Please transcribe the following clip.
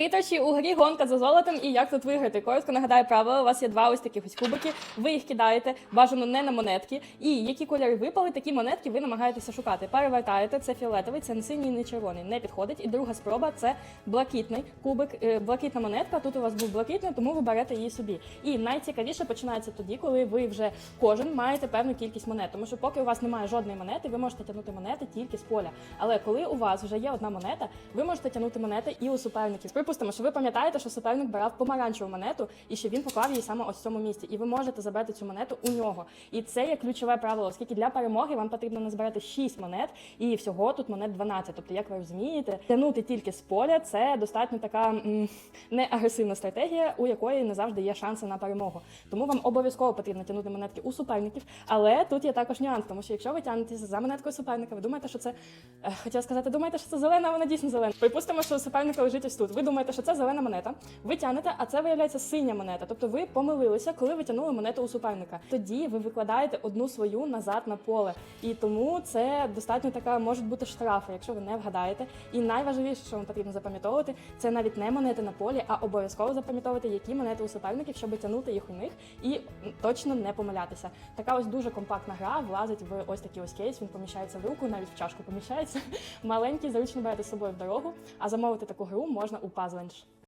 Віточі у грі гонка за золотом і як тут виграти. Коротко нагадаю правила. У вас є два ось таких ось кубики. Ви їх кидаєте, бажано не на монетки. І які кольори випали, такі монетки ви намагаєтеся шукати. Перевертаєте, це фіолетовий, це не синій, не червоний. Не підходить. І друга спроба це блакитний кубик, е, блакитна монетка. Тут у вас був блакитний, тому ви берете її собі. І найцікавіше починається тоді, коли ви вже кожен маєте певну кількість монет. Тому що поки у вас немає жодної монети, ви можете тягнути монети тільки з поля. Але коли у вас вже є одна монета, ви можете тягнути монети і у суперників. Припустимо, що ви пам'ятаєте, що суперник брав помаранчеву монету і що він поклав її саме ось в цьому місці. І ви можете забрати цю монету у нього. І це є ключове правило, оскільки для перемоги вам потрібно назбирати 6 монет, і всього тут монет 12. Тобто, як ви розумієте, тягнути тільки з поля це достатньо така не агресивна стратегія, у якої не завжди є шанси на перемогу. Тому вам обов'язково потрібно тягнути монетки у суперників. Але тут є також нюанс, тому що якщо ви тягнетеся за монеткою суперника, ви думаєте, що це е, хотіла сказати, думаєте, що це зелена, а вона дійсно зелена. Припустимо, що суперника лежить ось тут. Ви думаєте, що це зелена монета. Ви тягнете, а це виявляється синя монета. Тобто ви помилилися, коли ви тягнули монету у суперника. Тоді ви викладаєте одну свою назад на поле. І тому це достатньо така можуть бути штрафи, якщо ви не вгадаєте. І найважливіше, що вам потрібно запам'ятовувати, це навіть не монети на полі, а обов'язково запам'ятовувати, які монети у суперників, щоб тягнути їх у них і точно не помилятися. Така ось дуже компактна гра влазить в ось такий ось кейс. Він поміщається в руку, навіть в чашку поміщається. Маленький, зручно берете з собою в дорогу. А замовити таку гру можна у Aslands.